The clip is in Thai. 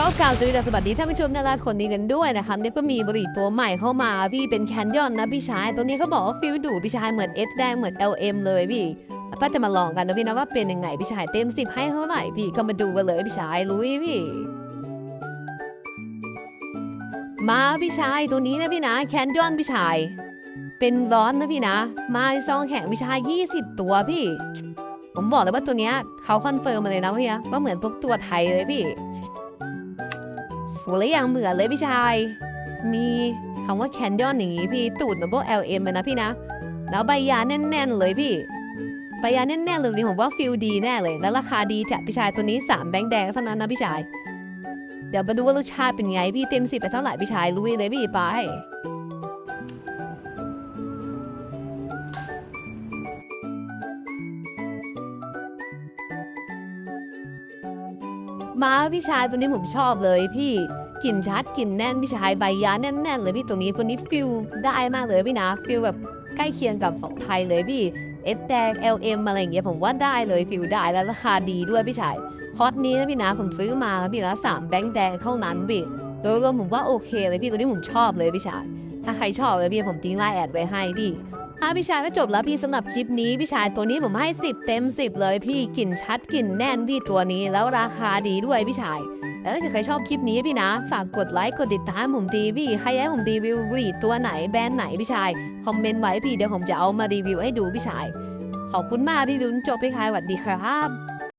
ก็กล่าวสวัสดีสวัสดีท่านผู้ชมนาราคนนี้กันด้วยนะคะเนี่ยก็มีบริษัทตัวใหม่เข้ามาพี่เป็นแคนยอนนะพี่ชาย ตัวนี้เขาบอกว่าฟิลดูพี่ชายเหมือน S แดงเหมือน LM เลยพี่ป้าจะมาลองกันนะพี่นะว่าเป็นยังไงพี่ชายเต็มสิบให้เท่าไหร่พี่ก็มาดูกันเลยพี่ชายลุยพี่มาพี่ชายตัวนี้นะพี่นะแคนยอนพี่ชาย เป็นร้อนนะพี่นะ มาซองแข่งพี่ชาย20 ตัวพี่ ผมบอกเลยว่าตัวเนี้ยเขาคอนเฟิร์มมาเลยนะพี่นะว่าเหมือนพวกตัวไทยเลยพี่ โหแล้วอย่างเหมือนเลยพี่ชาย มีคำว่าแคนยอนอย่างงี้พี่ตูดเหมือนพวก LM เลยนะพี่นะ แล้วใบยาแน่น ๆ เลยพี่ใบยาแน่นๆเลยนี่ผมว่าฟิลดีแน่เลย แล้วราคาดีจัดพี่ชายตัวนี้3แบงค์แดงเท่านั้นนะพี่ชาย เดี๋ยวมาดูว่ารสชาติเป็นไงพี่เต็มสิบไปเท่าไหร่พี่ชายลุยเลยพี่ไป มาพี่ชายตัวนี้ผมชอบเลยพี่กลิ่นชัดกลิ่นแน่นพี่ชายใบยาแน่นๆเลยพี่ตรงนี้ตัวนี้ฟิลได้มากเลยพี่นะฟิลแบบใกล้เคียงกับของไทยเลยพี่ F แดง LM อะไรอย่างเงี้ยผมว่าได้เลยฟิลได้แล้วราคาดีด้วยพี่ชายคอสนี้นะพี่นะผมซื้อมาพี่ละสามแบงค์แดงเท่านั้นพี่โดยรวมผมว่าโอเคเลยพี่ตัวนี้ผมชอบเลยพี่ชายถ้าใครชอบเลยพี่ผมทิ้งไลน์แอดไว้ให้พี่ อาพี่ชายก็จบแล้วพี่สำหรับคลิปนี้พี่ชายตัวนี้ผมให้ 10 เต็ม 10 เลยพี่กลิ่นชัดกลิ่นแน่นพี่ตัวนี้แล้วราคาดีด้วยพี่ชายแล้วถ้าใครชอบคลิปนี้พี่นะ ฝากกดไลค์กดติดตามผมดีพี่ใครอยากให้ผมรีวิวบรีตัวไหนแบรนด์ไหนพี่ชายคอมเมนต์ไว้พี่เดี๋ยวผมจะเอามารีวิวให้ดูพี่ชายขอบคุณมากพี่ดุนจบพี่ชายสวัสดีครับ